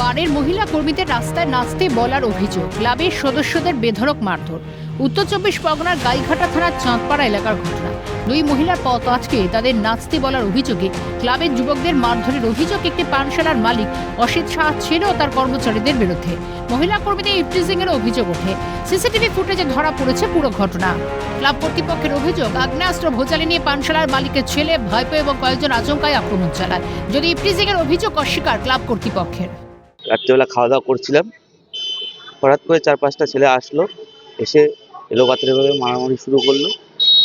বারের মহিলা কর্মীদের রাস্তায় নাচতে বলার অভিযোগ। ক্লাবের সদস্যদের বেধড়ক মারধর। উত্তর চব্বিশ পরগনার গাইঘাটা থানার চাঁদপাড়া এলাকার ঘটনা। দুই মহিলার পথ আজকে তাদের নাচতে বলার অভিযোগে ক্লাবের যুবকদের মারধরের অভিযোগ একটি পানশালার মালিক অসিত শাহ ছিল তার কর্মচারীদের বিরুদ্ধে। মহিলা কর্মীদের ইফটিজিং এর অভিযোগ ওঠে। সিসিটিভি ফুটেজে ধরা পড়েছে পুরো ঘটনা। ক্লাব কর্তৃপক্ষের অভিযোগ, আগ্নেয়াস্ত্র ভোজালি নিয়ে পানশালার মালিকের ছেলে, ভাইপো এবং কয়েকজন আচমকায় আক্রমণ চালায়। যদি ইফটিজিং এর অভিযোগ অস্বীকার ক্লাব কর্তৃপক্ষের। রাত্রেবেলা খাওয়া দাওয়া করছিলাম। হঠাৎ করে চার পাঁচটা ছেলে আসলো এসে এলো পাত্রেভাবে মারামারি শুরু করল।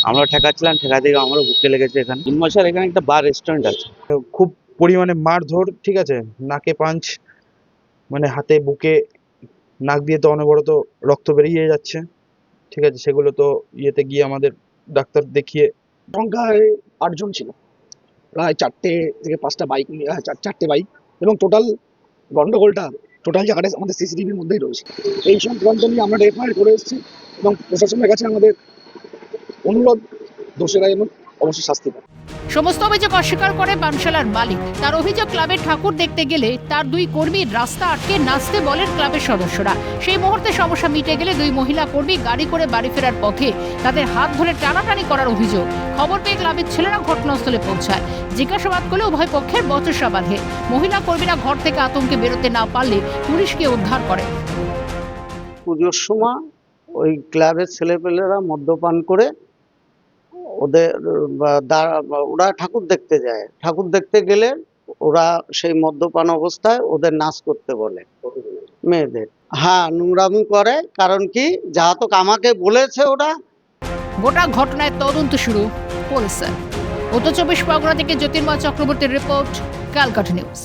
আমরা ঠেকাচ্ছিলাম ঠেকা থেকে আমারও বুকে লেগেছে এখানে। তিন মাসের এখানে একটা বার রেস্টুরেন্ট আছে। খুব পরিমাণে মারধর ঠিক আছে? নাকে পাঞ্চ মানে হাতে বুকে নাক দিয়ে তো অনবরত রক্ত বেরিয়ে যাচ্ছে। ঠিক আছে সেগুলো তো ইয়েতে গিয়ে আমাদের ডাক্তার দেখিয়ে সংখ্যায় আটজন ছিল। প্রায় চারটে থেকে পাঁচটা বাইক নিয়ে হ্যাঁ, চার- চারটে বাইক এবং টোটাল গন্ডগোলটা টোটাল জায়গাটা আমাদের সিসিটিভির মধ্যেই রয়েছে। এই সংক্রান্ত নিয়ে আমরা এফআইআর করে এসেছি এবং প্রশাসনের কাছে আমাদের অনুরোধ দোষেরা এবং অবশ্যই শাস্তি পায় সমস্ত অভিযোগ অস্বীকার করে পানশালার মালিক। তার অভিযোগ ক্লাবের ঠাকুর দেখতে গেলে তার দুই কর্মী রাস্তা আটকে নাচতে বলেন ক্লাবের সদস্যরা। সেই মুহূর্তে সমস্যা মিটে গেলে দুই মহিলা কর্মী গাড়ি করে বাড়ি ফেরার পথে তাদের হাত ধরে টানাটানি করার অভিযোগ। খবর পেয়ে ক্লাবের ছেলেরা ঘটনাস্থলে পৌঁছায়। জিজ্ঞাসাবাদ করলে উভয় পক্ষের বচসা বাঁধে। মহিলা কর্মীরা ঘর থেকে আতঙ্কে বেরোতে না পারলে পুলিশকে উদ্ধার করে। পুজোর সময় ওই ক্লাবের ছেলেপেলেরা মদ্যপান করে ওদের ওরা ঠাকুর দেখতে যায়। ঠাকুর দেখতে গেলে ওরা সেই মদ্যপান অবস্থায় ওদের নাচ করতে বলে মেয়েদের। হ্যাঁ নোংরামি করে, কারণ কি? যা তো আমাকে বলেছে ওরা। গোটা ঘটনায় তদন্ত শুরু পুলিশের। উত্তর চব্বিশ পরগনা থেকে জ্যোতির্ময় চক্রবর্তীর রিপোর্ট, ক্যালকাটা নিউজ।